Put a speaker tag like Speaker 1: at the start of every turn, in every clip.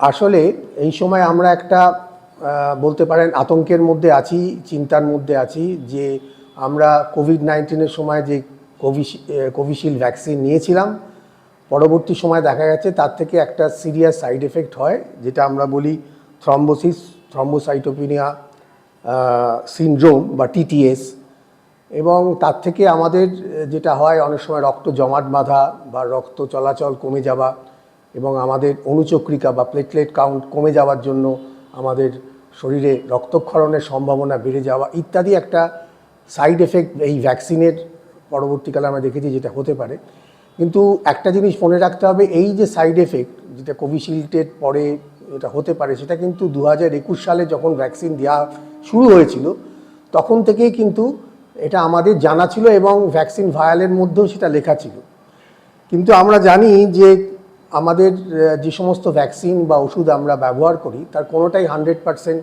Speaker 1: আসলে এই সময় আমরা একটা বলতে পারেন আতঙ্কের মধ্যে আছি, চিন্তার মধ্যে আছি যে আমরা কোভিড নাইন্টিনের সময় যে কোভিশি কোভিশিল্ড ভ্যাকসিন নিয়েছিলাম, পরবর্তী সময় দেখা গেছে তার থেকে একটা সিরিয়াস সাইড এফেক্ট হয়, যেটা আমরা বলি থ্রম্বোসিস, থ্রম্বোসাইটোপিনিয়া সিনড্রোম বা টিটিএস এবং তার থেকে আমাদের যেটা হয়, অনেক সময় রক্ত জমাট বাঁধা বা রক্ত চলাচল কমে যাওয়া এবং আমাদের অনুচক্রিকা বা প্লেটলেট কাউন্ট কমে যাওয়ার জন্য আমাদের শরীরে রক্তক্ষরণের সম্ভাবনা বেড়ে যাওয়া ইত্যাদি একটা সাইড এফেক্ট এই ভ্যাকসিনের পরবর্তীকালে আমরা দেখেছি যেটা হতে পারে। কিন্তু একটা জিনিস মনে রাখতে হবে, এই যে সাইড এফেক্ট যেটা কোভিশিল্ডের পরে এটা হতে পারে, সেটা কিন্তু দু হাজার একুশ সালে যখন ভ্যাকসিন দেওয়া শুরু হয়েছিল, তখন থেকেই কিন্তু এটা আমাদের জানা ছিল এবং ভ্যাকসিন ভায়ালের মধ্যেও সেটা লেখা ছিল। কিন্তু আমরা জানি যে আমাদের যে সমস্ত ভ্যাকসিন বা ওষুধ আমরা ব্যবহার করি, তার কোনোটাই হান্ড্রেড পারসেন্ট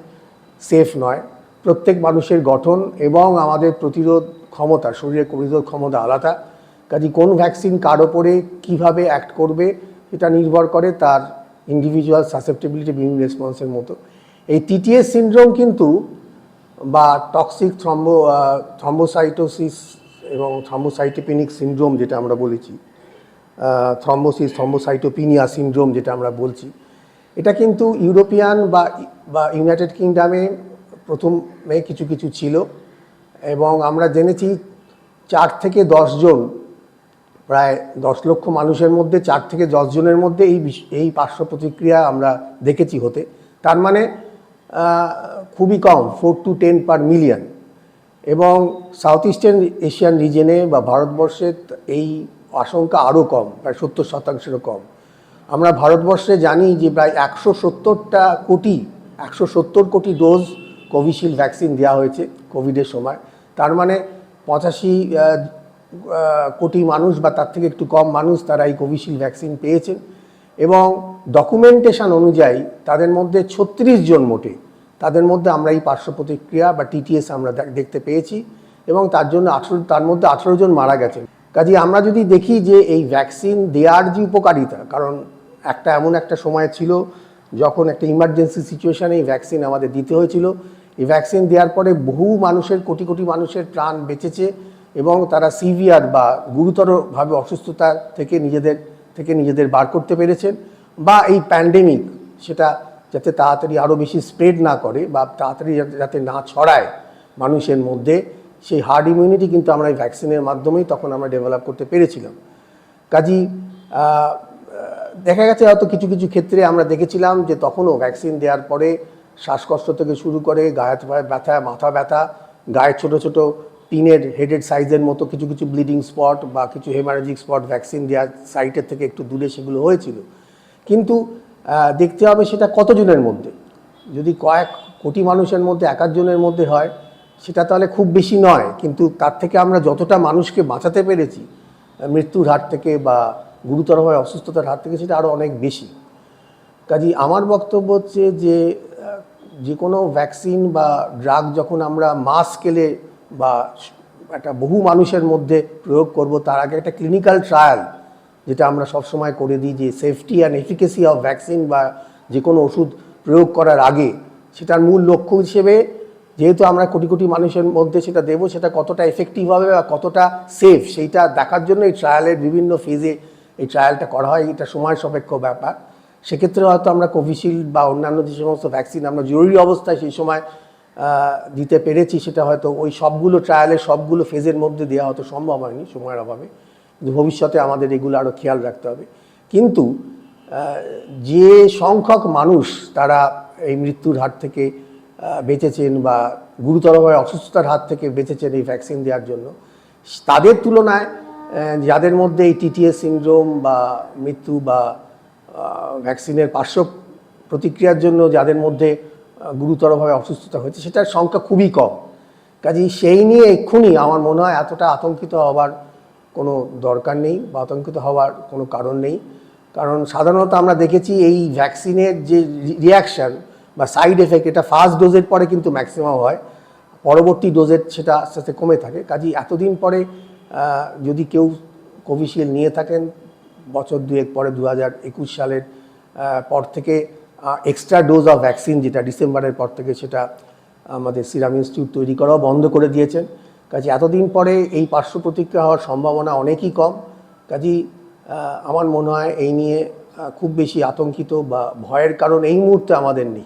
Speaker 1: সেফ নয়। প্রত্যেক মানুষের গঠন এবং আমাদের প্রতিরোধ ক্ষমতা, শরীরের প্রতিরোধ ক্ষমতা আলাদা। কাজে কোন ভ্যাকসিন কার ওপরে কীভাবে অ্যাক্ট করবে, এটা নির্ভর করে তার ইন্ডিভিজুয়াল সাসেপ্টেবিলিটি ইমিউন রেসপন্সের মতো। এই টিটিএস সিনড্রোম কিন্তু বা টক্সিক থ্রম্বো থ্রম্বোসাইটোসিস এবং থ্রম্বোসাইটোপেনিক সিনড্রোম যেটা আমরা বলেছি থ্রম্বোসিস থ্রম্বোসাইটোপিনিয়া সিনড্রোম যেটা আমরা বলছি। এটা কিন্তু ইউরোপিয়ান বা বা ইউনাইটেড কিংডমে প্রথমে কিছু কিছু ছিল এবং আমরা জেনেছি চার থেকে জন, প্রায় দশ লক্ষ মানুষের মধ্যে, চার থেকে জনের মধ্যে এই এই পার্শ্ব প্রতিক্রিয়া আমরা দেখেছি হতে। তার মানে খুবই কম four two ten per million এবং সাউথ ইস্টার্ন এশিয়ান রিজনে বা ভারতবর্ষে এই আশঙ্কা আরও কম, প্রায় সত্তর শতাংশেরও কম। আমরা ভারতবর্ষে জানি যে প্রায় একশো সত্তরটা কোটি, একশো সত্তর কোটি ডোজ কোভিশিল্ড ভ্যাকসিন দেওয়া হয়েছে কোভিডের সময়। তার মানে পঁচাশি কোটি মানুষ বা তার থেকে একটু কম মানুষ তারা এই কোভিশিল্ড ভ্যাকসিন পেয়েছেন এবং ডকুমেন্টেশন অনুযায়ী তাদের মধ্যে ছত্রিশ জন মোটে। তাদের মধ্যে আমরা এই পার্শ্ব প্রতিক্রিয়া বা টিটিএস আমরা দেখতে পেয়েছি এবং তার জন্য আঠেরো, তার মধ্যে আঠেরো জন মারা গেছেন। কাজে আমরা যদি দেখি যে এই ভ্যাকসিন দেওয়ার যে উপকারিতা, কারণ একটা এমন একটা সময় ছিল যখন একটা ইমার্জেন্সি সিচুয়েশানে এই ভ্যাকসিন আমাদের দিতে হয়েছিল। এই ভ্যাকসিন দেওয়ার পরে বহু মানুষের, কোটি কোটি মানুষের প্রাণ বেঁচেছে এবং তারা সিভিয়ার বা গুরুতরভাবে অসুস্থতা থেকে নিজেদের থেকে নিজেদের বার করতে পেরেছেন বা এই প্যান্ডেমিক সেটা যাতে তাড়াতাড়ি আরও বেশি স্প্রেড না করে বা তাড়াতাড়ি যাতে- না ছড়ায় মানুষের মধ্যে সেই হার্ড ইমিউনিটি কিন্তু আমরা এই ভ্যাকসিনের মাধ্যমেই তখন আমরা ডেভেলপ করতে পেরেছিলাম। কাজী দেখা গেছে হয়তো কিছু কিছু ক্ষেত্রে আমরা দেখেছিলাম যে তখনও ভ্যাকসিন দেওয়ার পরে শ্বাসকষ্ট থেকে শুরু করে গায়ে ব্যথা, মাথা ব্যথা, গায়ের ছোট ছোট পিনের হেডেড সাইজের মতো কিছু কিছু ব্লিডিং স্পট বা কিছু হেমারেজিক স্পট ভ্যাকসিন দেওয়ার সাইটের থেকে একটু দূরে সেগুলো হয়েছিল। কিন্তু দেখতে হবে সেটা কতজনের মধ্যে। যদি কয়েক কোটি মানুষের মধ্যে, এক জনের মধ্যে হয় সেটা তাহলে খুব বেশি নয়। কিন্তু তার থেকে আমরা যতটা মানুষকে বাঁচাতে পেরেছি, মৃত্যুর হাত থেকে বা গুরুতরভাবে অসুস্থতার হাত থেকে সেটা আরও অনেক বেশি। কাজী আমার বক্তব্য হচ্ছে যে যে কোনো ভ্যাকসিন বা ড্রাগ যখন আমরা মাস স্কেলে বা একটা বহু মানুষের মধ্যে প্রয়োগ করব, তার আগে একটা ক্লিনিক্যাল ট্রায়াল যেটা আমরা সবসময় করে দিই যে safety and efficacy of vaccine বা যে কোনো ওষুধ প্রয়োগ করার আগে, সেটার মূল লক্ষ্য হিসেবে যেহেতু আমরা কোটি কোটি মানুষের মধ্যে সেটা দেবো, সেটা কতটা এফেক্টিভ হবে বা কতটা সেফ সেইটা দেখার জন্য এই ট্রায়ালের বিভিন্ন ফেজে এই ট্রায়ালটা করা হয়। এটা সময় সাপেক্ষ ব্যাপার। সেক্ষেত্রে হয়তো আমরা কোভিশিল্ড বা অন্যান্য যে সমস্ত ভ্যাকসিন আমরা জরুরি অবস্থায় সেই সময় দিতে পেরেছি, সেটা হয়তো ওই সবগুলো ট্রায়ালের সবগুলো ফেজের মধ্যে দেওয়া হয়তো সম্ভব হয়নি সময়ের অভাবে। কিন্তু ভবিষ্যতে আমাদের এগুলো আরও খেয়াল রাখতে হবে। কিন্তু যে সংখ্যক মানুষ তারা এই মৃত্যুর হাত থেকে বেঁচেছেন বা গুরুতরভাবে অসুস্থতার হাত থেকে বেঁচেছেন এই ভ্যাকসিন দেওয়ার জন্য। তাদের তুলনায় যাদের মধ্যে এই টিটিএস সিনড্রোম বা মৃত্যু বা ভ্যাকসিনের পার্শ্ব প্রতিক্রিয়ার জন্য যাদের মধ্যে গুরুতরভাবে অসুস্থতা হয়েছে, সেটার সংখ্যা খুবই কম। কাজেই সেই নিয়ে এক্ষুনি আমার মনে হয় এতটা আতঙ্কিত হওয়ার কোনো দরকার নেই বা আতঙ্কিত হওয়ার কোনো কারণ নেই। কারণ সাধারণত আমরা দেখেছি এই ভ্যাকসিনের যে রিয়াকশান বা সাইড এফেক্ট এটা ফার্স্ট ডোজের পরে কিন্তু ম্যাক্সিমাম হয়। পরবর্তী ডোজের সেটা আস্তে আস্তে কমে থাকে। কাজেই এতদিন পরে যদি কেউ কোভিশিল্ড নিয়ে থাকেন, বছর দুয়েক পরে দু হাজার একুশ সালের পর থেকে এক্সট্রা ডোজ অফ ভ্যাকসিন যেটা ডিসেম্বরের পর থেকে সেটা আমাদের সিরাম ইনস্টিটিউট তৈরি করাও বন্ধ করে দিয়েছেন। কাজে এতদিন পরে এই পার্শ্ব প্রতিক্রিয়া হওয়ার সম্ভাবনা অনেকই কম। কাজেই আমার মনে হয় এই নিয়ে খুব বেশি আতঙ্কিত বা ভয়ের কারণ এই মুহূর্তে আমাদের নেই।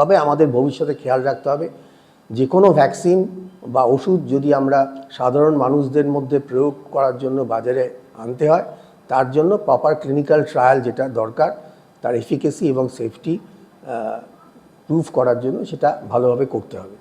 Speaker 1: তবে আমাদের ভবিষ্যতে খেয়াল রাখতে হবে যে কোনো ভ্যাকসিন বা ওষুধ যদি আমরা সাধারণ মানুষদের মধ্যে প্রয়োগ করার জন্য বাজারে আনতে হয়, তার জন্য প্রপার ক্লিনিক্যাল ট্রায়াল যেটা দরকার, তার এফিকেসি এবং সেফটি প্রুফ করার জন্য সেটা ভালোভাবে করতে হবে।